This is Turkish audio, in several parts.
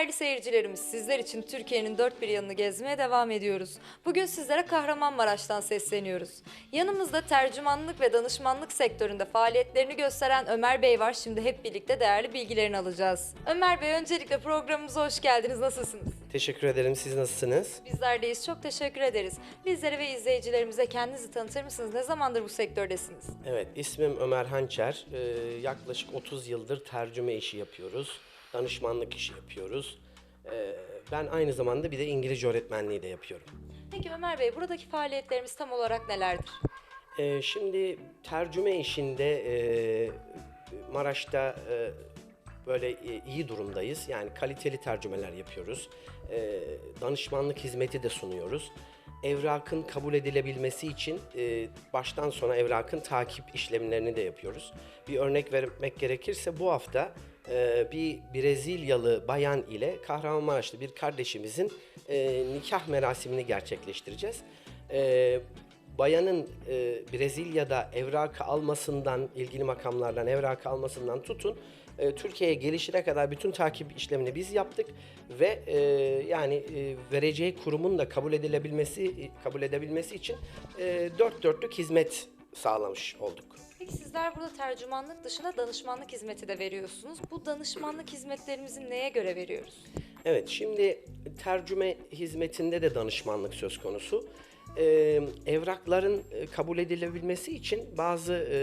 Değerli seyircilerimiz, sizler için Türkiye'nin dört bir yanını gezmeye devam ediyoruz. Bugün sizlere Kahramanmaraş'tan sesleniyoruz. Yanımızda tercümanlık ve danışmanlık sektöründe faaliyetlerini gösteren Ömer Bey var. Şimdi hep birlikte değerli bilgilerini alacağız. Ömer Bey öncelikle programımıza hoş geldiniz. Nasılsınız? Teşekkür ederim. Siz nasılsınız? Bizler deyiz. Çok teşekkür ederiz. Bizlere ve izleyicilerimize kendinizi tanıtır mısınız? Ne zamandır bu sektördesiniz? Evet, ismim Ömer Hançer. Ee, yaklaşık 30 yıldır tercüme işi yapıyoruz. Danışmanlık işi yapıyoruz. Ee, ben aynı zamanda bir de İngilizce öğretmenliği de yapıyorum. Peki Ömer Bey, buradaki faaliyetlerimiz tam olarak nelerdir? Ee, şimdi tercüme işinde e, Maraş'ta e, böyle e, iyi durumdayız. Yani kaliteli tercümeler yapıyoruz. Ee, danışmanlık hizmeti de sunuyoruz. Evrakın kabul edilebilmesi için e, baştan sona evrakın takip işlemlerini de yapıyoruz. Bir örnek vermek gerekirse bu hafta e, bir Brezilyalı bayan ile Kahramanmaraşlı bir kardeşimizin e, nikah merasimini gerçekleştireceğiz. E, bayanın e, Brezilya'da evrakı almasından, ilgili makamlardan evrakı almasından tutun, e, Türkiye'ye gelişine kadar bütün takip işlemini biz yaptık ve e, yani e, vereceği kurumun da kabul edilebilmesi kabul edebilmesi için e, dört dörtlük hizmet sağlamış olduk. Peki sizler burada tercümanlık dışında danışmanlık hizmeti de veriyorsunuz. Bu danışmanlık hizmetlerimizi neye göre veriyoruz? Evet, şimdi tercüme hizmetinde de danışmanlık söz konusu. Ee, evrakların e, kabul edilebilmesi için bazı e,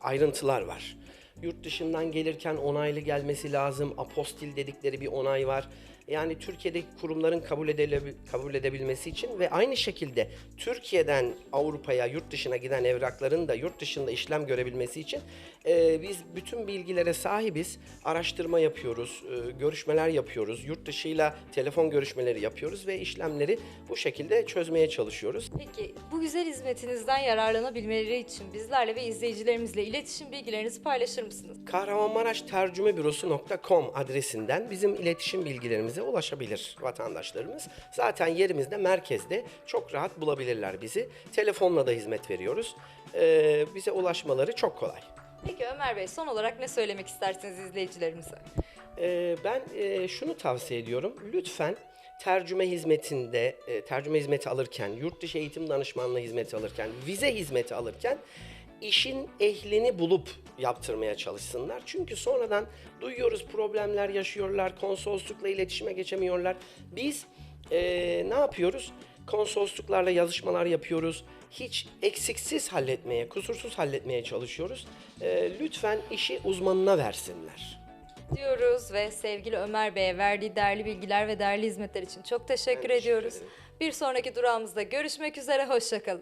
ayrıntılar var. Yurt dışından gelirken onaylı gelmesi lazım. Apostil dedikleri bir onay var. Yani Türkiye'deki kurumların kabul, edilebil- kabul edebilmesi için ve aynı şekilde Türkiye'den Avrupa'ya, yurt dışına giden evrakların da yurt dışında işlem görebilmesi için e, biz bütün bilgilere sahibiz. Araştırma yapıyoruz, e, görüşmeler yapıyoruz, yurt dışıyla telefon görüşmeleri yapıyoruz ve işlemleri bu şekilde çözmeye çalışıyoruz. Peki bu güzel hizmetinizden yararlanabilmeleri için bizlerle ve izleyicilerimizle iletişim bilgilerinizi paylaşır mısınız? Kahramanmaraş tercümebürosu.com adresinden bizim iletişim bilgilerimize ulaşabilir vatandaşlarımız. Zaten yerimizde merkezde çok rahat bulabilirler bizi. Telefonla da hizmet veriyoruz. Ee, bize ulaşmaları çok kolay. Peki Ömer Bey son olarak ne söylemek istersiniz izleyicilerimize? Ee, ben e, şunu tavsiye ediyorum. Lütfen tercüme hizmetinde, e, tercüme hizmeti alırken, yurt dışı eğitim danışmanlığı hizmeti alırken, vize hizmeti alırken işin ehlini bulup yaptırmaya çalışsınlar. Çünkü sonradan duyuyoruz problemler yaşıyorlar, konsoloslukla iletişime geçemiyorlar. Biz e, ne yapıyoruz? Konsolosluklarla yazışmalar yapıyoruz. Hiç eksiksiz halletmeye, kusursuz halletmeye çalışıyoruz. E, lütfen işi uzmanına versinler. diyoruz ve sevgili Ömer Bey'e verdiği değerli bilgiler ve değerli hizmetler için çok teşekkür teşekkür ediyoruz. ederim. Bir sonraki durağımızda görüşmek üzere, hoşçakalın.